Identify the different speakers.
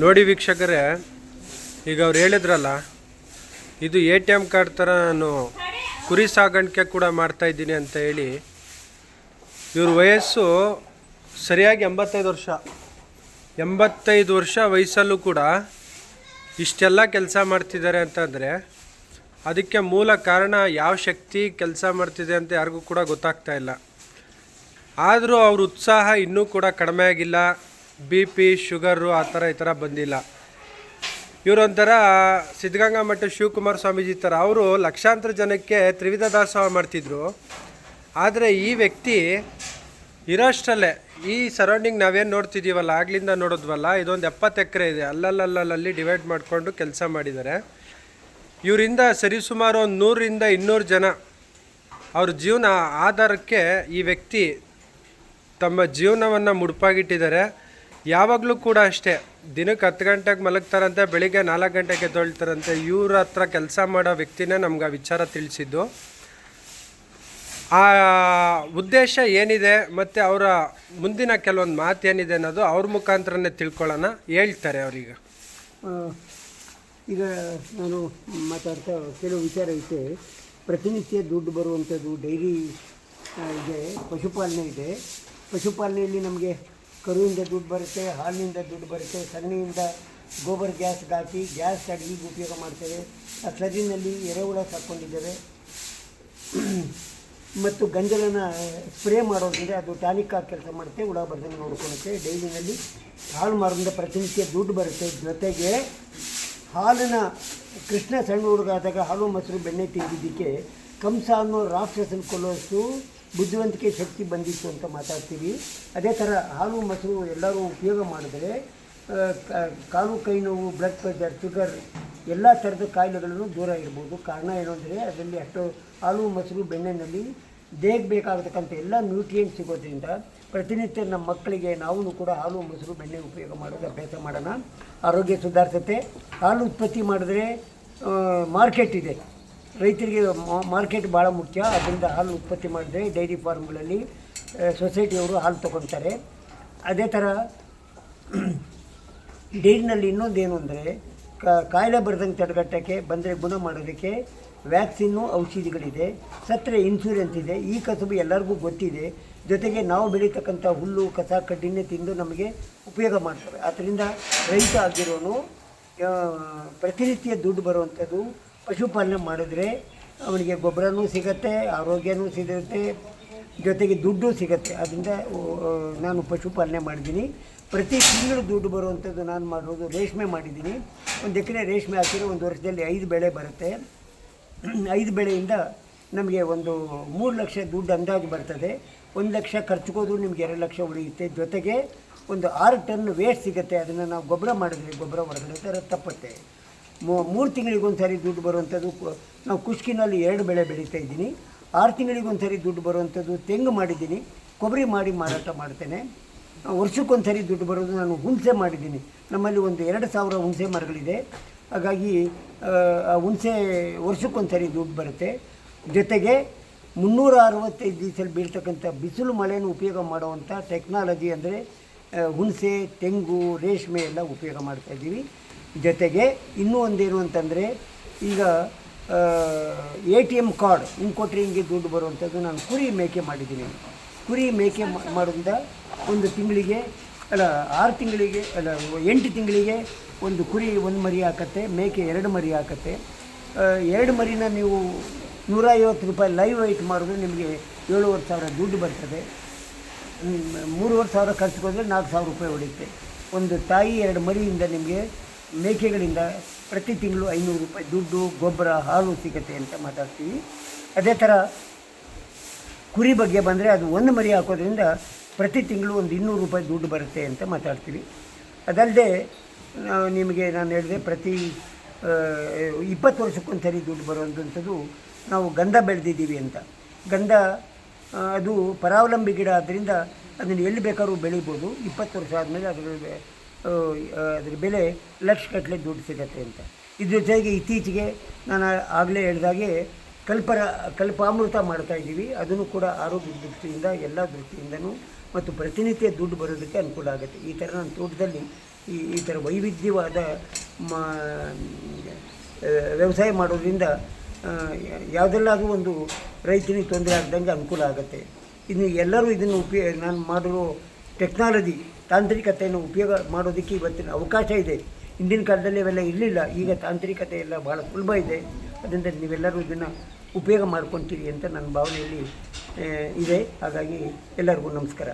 Speaker 1: ನೋಡಿ ವೀಕ್ಷಕರೇ, ಈಗ ಅವ್ರು ಹೇಳಿದ್ರಲ್ಲ, ಇದು ಎ ಟಿ ಎಂ ಕಾರ್ಡ್ ಥರ ನಾನು ಕುರಿ ಸಾಗಾಣಿಕೆ ಕೂಡ ಮಾಡ್ತಾ ಇದ್ದೀನಿ ಅಂತ ಹೇಳಿ, ಇವ್ರ ವಯಸ್ಸು ಸರಿಯಾಗಿ ಎಂಬತ್ತೈದು ವರ್ಷ. ಎಂಬತ್ತೈದು ವರ್ಷ ವಯಸ್ಸಲ್ಲೂ ಕೂಡ ಇಷ್ಟೆಲ್ಲ ಕೆಲಸ ಮಾಡ್ತಿದ್ದಾರೆ ಅಂತಂದರೆ, ಅದಕ್ಕೆ ಮೂಲ ಕಾರಣ ಯಾವ ಶಕ್ತಿ ಕೆಲಸ ಮಾಡ್ತಿದೆ ಅಂತ ಯಾರಿಗೂ ಕೂಡ ಗೊತ್ತಾಗ್ತಾ ಇಲ್ಲ. ಆದರೂ ಅವ್ರ ಉತ್ಸಾಹ ಇನ್ನೂ ಕೂಡ ಕಡಿಮೆ ಆಗಿಲ್ಲ. ಬಿ ಪಿ ಶುಗರು ಆ ಥರ ಈ ಥರ ಬಂದಿಲ್ಲ. ಇವರೊಂಥರ ಸಿದ್ಧಗಂಗಾ ಮಠ ಶಿವಕುಮಾರ ಸ್ವಾಮೀಜಿ ಥರ ಅವರು ಲಕ್ಷಾಂತರ ಜನಕ್ಕೆ ತ್ರಿವಿಧ ದಾಸೋಹ ಮಾಡ್ತಿದ್ರು. ಆದರೆ ಈ ವ್ಯಕ್ತಿ ಇರೋಷ್ಟರಲ್ಲೇ ಈ ಸರೌಂಡಿಂಗ್ ನಾವೇನು ನೋಡ್ತಿದ್ದೀವಲ್ಲ ಆಗ್ಲಿಂದ ನೋಡೋದ್ವಲ್ಲ, ಇದೊಂದು ಎಪ್ಪತ್ತು ಎಕರೆ ಇದೆ. ಅಲ್ಲಲ್ಲಲ್ಲಲ್ಲಿ ಡಿವೈಡ್ ಮಾಡಿಕೊಂಡು ಕೆಲಸ ಮಾಡಿದ್ದಾರೆ ಇವರಿಂದ ಸರಿಸುಮಾರು ಒಂದು ನೂರರಿಂದ ಇನ್ನೂರು ಜನ ಅವ್ರ ಜೀವನ ಆಧಾರಕ್ಕೆ ಈ ವ್ಯಕ್ತಿ ತಮ್ಮ ಜೀವನವನ್ನು ಮುಡುಪಾಗಿಟ್ಟಿದ್ದಾರೆ. ಯಾವಾಗಲೂ ಕೂಡ ಅಷ್ಟೇ, ದಿನಕ್ಕೆ ಹತ್ತು ಗಂಟೆಗೆ ಮಲಗ್ತಾರಂತೆ, ಬೆಳಿಗ್ಗೆ ನಾಲ್ಕು ಗಂಟೆಗೆ ತೊಳ್ತಾರಂತೆ. ಇವ್ರ ಹತ್ರ ಕೆಲಸ ಮಾಡೋ ವ್ಯಕ್ತಿನೇ ನಮ್ಗೆ ಆ ವಿಚಾರ ತಿಳಿಸಿದ್ದು. ಆ ಉದ್ದೇಶ ಏನಿದೆ ಮತ್ತು ಅವರ ಮುಂದಿನ ಕೆಲವೊಂದು ಮಾತು ಏನಿದೆ ಅನ್ನೋದು ಅವ್ರ ಮುಖಾಂತರನೇ ತಿಳ್ಕೊಳ್ಳೋಣ. ಹೇಳ್ತಾರೆ ಅವರೀಗ.
Speaker 2: ಈಗ ನಾನು ಮಾತಾಡ್ತಾ ಕೆಲವು ವಿಚಾರ ಇದೆ ಪ್ರತಿನಿತ್ಯ ದುಡ್ಡು ಬರುವಂಥದ್ದು, ಡೈರಿ ಇದೆ, ಪಶುಪಾಲನೆ ಇದೆ. ಪಶುಪಾಲನೆಯಲ್ಲಿ ನಮಗೆ ಕರುವಿಂದ ದುಡ್ಡು ಬರುತ್ತೆ, ಹಾಲಿನಿಂದ ದುಡ್ಡು ಬರುತ್ತೆ, ಸಗಣಿಯಿಂದ ಗೋಬರ್ ಗ್ಯಾಸ್ ಹಾಕಿ ಗ್ಯಾಸ್ ಅಡುಗೆಗೆ ಉಪಯೋಗ ಮಾಡ್ತೇವೆ. ಆ ಎರೆ ಎರೆಹುಳ ಸಾಕೊಂಡಿದ್ದೇವೆ. ಮತ್ತು ಗಂಜಲನ ಸ್ಪ್ರೇ ಮಾಡೋದ್ರಿಂದ ಅದು ಟಾನಿಕ್ ಆಗಿ ಕೆಲಸ ಮಾಡುತ್ತೆ, ಹುಳ ಬರ್ದಂಗೆ ನೋಡ್ಕೊಳುತ್ತೆ ಡೈಲಿನಲ್ಲಿ ಹಾಲು ಮಾರೋದ್ರಿಂದ ಪ್ರತಿನಿತ್ಯ ದುಡ್ಡು ಬರುತ್ತೆ. ಜೊತೆಗೆ ಹಾಲಿನ ಕೃಷ್ಣ ಸಣ್ಣ ಹುಡುಗ ಆದಾಗ ಹಾಲು ಮೊಸರು, ಬೆಣ್ಣೆ ತಿಂದಿದ್ದಕ್ಕೆ ಕಂಸ ಅನ್ನೋ ರಾಕ್ಷಸನ ಕೊಲ್ಲೋಷ್ಟು ಬುದ್ಧಿವಂತಿಕೆ ಶಕ್ತಿ ಬಂದಿತ್ತು ಅಂತ ಮಾತಾಡ್ತೀವಿ. ಅದೇ ಥರ ಹಾಲು, ಮೊಸರು ಎಲ್ಲರೂ ಉಪಯೋಗ ಮಾಡಿದ್ರೆ ಕಾಲು, ಕೈ ನೋವು ಬ್ಲಡ್ ಪ್ರೆಷರ್ ಶುಗರ್ ಎಲ್ಲ ಥರದ ಕಾಯಿಲೆಗಳನ್ನು ದೂರ ಇರ್ಬೋದು. ಕಾರಣ ಏನು ಅಂದರೆ, ಅದರಲ್ಲಿ ಅಷ್ಟು ಹಾಲು, ಮೊಸರು, ಬೆಣ್ಣೆನಲ್ಲಿ ದೇಹಕ್ಕೆ ಬೇಕಾಗತಕ್ಕಂಥ ಎಲ್ಲ ನ್ಯೂಟ್ರಿಯೆಂಟ್ ಸಿಗೋದ್ರಿಂದ ಪ್ರತಿನಿತ್ಯ ನಮ್ಮ ಮಕ್ಕಳಿಗೆ ನಾವು ಕೂಡ ಹಾಲು, ಮೊಸರು, ಬೆಣ್ಣೆ ಉಪಯೋಗ ಮಾಡೋದು ಅಭ್ಯಾಸ ಮಾಡೋಣ. ಆರೋಗ್ಯ ಸುಧಾರಿಸುತ್ತೆ. ಹಾಲು ಉತ್ಪತ್ತಿ ಮಾಡಿದ್ರೆ ಮಾರ್ಕೆಟ್ ಇದೆ. ರೈತರಿಗೆ ಮಾರ್ಕೆಟ್ ಭಾಳ ಮುಖ್ಯ. ಅದರಿಂದ ಹಾಲು ಉತ್ಪತ್ತಿ ಮಾಡಿದ್ರೆ ಡೈರಿ ಫಾರ್ಮ್ಗಳಲ್ಲಿ ಸೊಸೈಟಿಯವರು ಹಾಲು ತೊಗೊಳ್ತಾರೆ. ಅದೇ ಥರ ಡೈರಿನಲ್ಲಿ ಇನ್ನೊಂದೇನು ಅಂದರೆ ಕಾಯಿಲೆ ಬರ್ದಂಗೆ ತಡೆಗಟ್ಟಕ್ಕೆ, ಬಂದರೆ ಗುಣ ಮಾಡೋದಕ್ಕೆ ವ್ಯಾಕ್ಸಿನ್ನು ಔಷಧಿಗಳಿದೆ. ಸತ್ತರೆ ಇನ್ಶೂರೆನ್ಸ್ ಇದೆ. ಈ ಕಸುಬು ಎಲ್ಲರಿಗೂ ಗೊತ್ತಿದೆ. ಜೊತೆಗೆ ನಾವು ಬೆಳೀತಕ್ಕಂಥ ಹುಲ್ಲು, ಕಸ, ಕಡ್ಡಿನೇ ತಿಂದು ನಮಗೆ ಉಪಯೋಗ ಮಾಡ್ತಾರೆ. ಆದ್ದರಿಂದ ರೈತ ಆಗಿರೋನು ಪ್ರತಿನಿತ್ಯ ದುಡ್ಡು ಬರುವಂಥದ್ದು ಪಶುಪಾಲನೆ ಮಾಡಿದ್ರೆ ಅವನಿಗೆ ಗೊಬ್ಬರನೂ ಸಿಗತ್ತೆ, ಆರೋಗ್ಯನೂ ಸಿಗುತ್ತೆ, ಜೊತೆಗೆ ದುಡ್ಡು ಸಿಗತ್ತೆ. ಅದರಿಂದ ನಾನು ಪಶುಪಾಲನೆ ಮಾಡಿದ್ದೀನಿ. ಪ್ರತಿ ತಿಂಗಳು ದುಡ್ಡು ಬರುವಂಥದ್ದು ನಾನು ಮಾಡೋದು ರೇಷ್ಮೆ ಮಾಡಿದ್ದೀನಿ. ಒಂದು ಎಕರೆ ರೇಷ್ಮೆ ಹಾಕಿದರೆ ಒಂದು ವರ್ಷದಲ್ಲಿ ಐದು ಬೆಳೆ ಬರುತ್ತೆ. ಐದು ಬೆಳೆಯಿಂದ ನಮಗೆ ಒಂದು ಮೂರು ಲಕ್ಷ ದುಡ್ಡು ಅಂದಾಜು ಬರ್ತದೆ. ಒಂದು ಲಕ್ಷ ಖರ್ಚುಗೋದು ನಿಮ್ಗೆ ಎರಡು ಲಕ್ಷ ಉಳಿಯುತ್ತೆ. ಜೊತೆಗೆ ಒಂದು ಆರು ಟನ್ ವೇಸ್ಟ್ ಸಿಗುತ್ತೆ. ಅದನ್ನು ನಾವು ಗೊಬ್ಬರ ಮಾಡಿದ್ರೆ ಗೊಬ್ಬರ ಹೊರಗಡೆ ಥರ ತಪ್ಪುತ್ತೆ. ಮೂರು ತಿಂಗಳಿಗೊಂದು ಸಾರಿ ದುಡ್ಡು ಬರುವಂಥದ್ದು ನಾವು ಕುಷ್ಕಿನಲ್ಲಿ ಎರಡು ಬೆಳೆ ಬೆಳೀತಾ ಇದ್ದೀನಿ. ಆರು ತಿಂಗಳಿಗೊಂದು ಸಾರಿ ದುಡ್ಡು ಬರುವಂಥದ್ದು ತೆಂಗು ಮಾಡಿದ್ದೀನಿ. ಕೊಬ್ಬರಿ ಮಾಡಿ ಮಾರಾಟ ಮಾಡ್ತೇನೆ. ವರ್ಷಕ್ಕೊಂದು ಸಾರಿ ದುಡ್ಡು ಬರೋದು ನಾನು ಹುಣಸೆ ಮಾಡಿದ್ದೀನಿ. ನಮ್ಮಲ್ಲಿ ಒಂದು ಎರಡು ಸಾವಿರ ಹುಣಸೆ ಮರಗಳಿದೆ. ಹಾಗಾಗಿ ಆ, ಹುಣಸೆ ವರ್ಷಕ್ಕೊಂದು ಸರಿ ದುಡ್ಡು ಬರುತ್ತೆ. ಜೊತೆಗೆ ಮುನ್ನೂರ ಅರವತ್ತೈದು ದಿವಸಲ್ಲಿ ಬೀಳ್ತಕ್ಕಂಥ ಬಿಸಿಲು ಮಳೆಯನ್ನು ಉಪಯೋಗ ಮಾಡುವಂಥ ಟೆಕ್ನಾಲಜಿ ಅಂದರೆ ಹುಣಸೆ ತೆಂಗು ರೇಷ್ಮೆ ಎಲ್ಲ ಉಪಯೋಗ ಮಾಡ್ತಾ ಇದ್ದೀವಿ. ಜೊತೆಗೆ ಇನ್ನೂ ಒಂದೇನು ಅಂತಂದರೆ, ಈಗ ಎ ಟಿ ಎಂ ಕಾರ್ಡ್ ಹಿಂಗೆ ಕೊಟ್ಟರೆ ಹಿಂಗೆ ದುಡ್ಡು ಬರುವಂಥದ್ದು ನಾನು ಕುರಿ ಮೇಕೆ ಮಾಡಿದ್ದೀನಿ. ಕುರಿ ಮೇಕೆ ಮಾಡೋದ್ರಿಂದ ಒಂದು ತಿಂಗಳಿಗೆ, ಅಲ್ಲ, ಆರು ತಿಂಗಳಿಗೆ, ಅಲ್ಲ, ಎಂಟು ತಿಂಗಳಿಗೆ ಒಂದು ಕುರಿ ಒಂದು ಮರಿ ಹಾಕತ್ತೆ ಮೇಕೆ ಎರಡು ಮರಿ ಹಾಕತ್ತೆ ಎರಡು ಮರಿನ ನೀವು ನೂರೈವತ್ತು ರೂಪಾಯಿ ಲೈವ್ ವೆಯ್ಟ್ ಮಾಡಿದ್ರೆ ನಿಮಗೆ ಏಳುವರೆ ಸಾವಿರ ದುಡ್ಡು ಬರ್ತದೆ. ಮೂರುವರೆ ಸಾವಿರ ಖರ್ಚು ಹೋದರೆ ನಾಲ್ಕು ಸಾವಿರ ರೂಪಾಯಿ ಉಳಿಯುತ್ತೆ ಒಂದು ತಾಯಿ ಎರಡು ಮರಿಯಿಂದ ನಿಮಗೆ ಮೇಕೆಗಳಿಂದ ಪ್ರತಿ ತಿಂಗಳು ಐನೂರು ರೂಪಾಯಿ ದುಡ್ಡು, ಗೊಬ್ಬರ, ಹಾಲು ಸಿಗುತ್ತೆ ಅಂತ ಮಾತಾಡ್ತೀವಿ. ಅದೇ ಥರ ಕುರಿ ಬಗ್ಗೆ ಬಂದರೆ ಅದು ಒಂದು ಮರಿ ಹಾಕೋದ್ರಿಂದ ಪ್ರತಿ ತಿಂಗಳು ಒಂದು ಇನ್ನೂರು ರೂಪಾಯಿ ದುಡ್ಡು ಬರುತ್ತೆ ಅಂತ ಮಾತಾಡ್ತೀವಿ. ಅದಲ್ಲದೆ ನಿಮಗೆ ನಾನು ಹೇಳಿದೆ ಪ್ರತಿ ಇಪ್ಪತ್ತು ವರ್ಷಕ್ಕೊಂದು ಸರಿ ದುಡ್ಡು ಬರುವಂಥದ್ದು ನಾವು ಗಂಧ ಬೆಳೆದಿದ್ದೀವಿ ಅಂತ. ಗಂಧ ಅದು ಪರಾವಲಂಬಿ ಗಿಡ ಆದ್ದರಿಂದ ಅದನ್ನು ಎಲ್ಲಿ ಬೇಕಾದ್ರೂ ಬೆಳಿಬೋದು. ಇಪ್ಪತ್ತು ವರ್ಷ ಆದಮೇಲೆ ಅದರ ಅದ್ರ ಬೆಲೆ ಲಕ್ಷಗಟ್ಟಲೆ ದುಡ್ಡು ಸಿಗತ್ತೆ ಅಂತ. ಇದ್ರ ಜೊತೆಗೆ ಇತ್ತೀಚೆಗೆ ನಾನು ಆಗಲೇ ಹೇಳಿದಾಗೆ ಕಲ್ಪರ, ಕಲ್ಪಾಮೃತ ಮಾಡ್ತಾ ಇದ್ದೀವಿ. ಅದನ್ನು ಕೂಡ ಆರೋಗ್ಯ ದೃಷ್ಟಿಯಿಂದ, ಎಲ್ಲ ದೃಷ್ಟಿಯಿಂದನೂ ಮತ್ತು ಪ್ರತಿನಿತ್ಯ ದುಡ್ಡು ಬರೋದಕ್ಕೆ ಅನುಕೂಲ ಆಗುತ್ತೆ. ಈ ಥರ ನನ್ನ ತೋಟದಲ್ಲಿ ಈ ಈ ಥರ ವೈವಿಧ್ಯವಾದ ವ್ಯವಸಾಯ ಮಾಡೋದ್ರಿಂದ ಯಾವುದೆಲ್ಲಾದರೂ ಒಂದು ರೈತನಿಗೆ ತೊಂದರೆ ಆಗ್ದಂಗೆ ಅನುಕೂಲ ಆಗುತ್ತೆ. ಇನ್ನು ಎಲ್ಲರೂ ಇದನ್ನು ಉಪಯೋಗ ನಾನು ಮಾಡಿರೋ ಟೆಕ್ನಾಲಜಿ, ತಾಂತ್ರಿಕತೆಯನ್ನು ಉಪಯೋಗ ಮಾಡೋದಕ್ಕೆ ಇವತ್ತಿನ ಅವಕಾಶ ಇದೆ. ಹಿಂದಿನ ಕಾಲದಲ್ಲಿ ಇವೆಲ್ಲ ಇರಲಿಲ್ಲ. ಈಗ ತಾಂತ್ರಿಕತೆ ಎಲ್ಲ ಭಾಳ ಸುಲಭ ಇದೆ. ಅದರಿಂದ ನೀವೆಲ್ಲರೂ ಇದನ್ನು ಉಪಯೋಗ ಮಾಡ್ಕೊತೀರಿ ಅಂತ ನನ್ನ ಭಾವನೆಯಲ್ಲಿ ಇದೆ. ಹಾಗಾಗಿ ಎಲ್ಲರಿಗೂ ನಮಸ್ಕಾರ.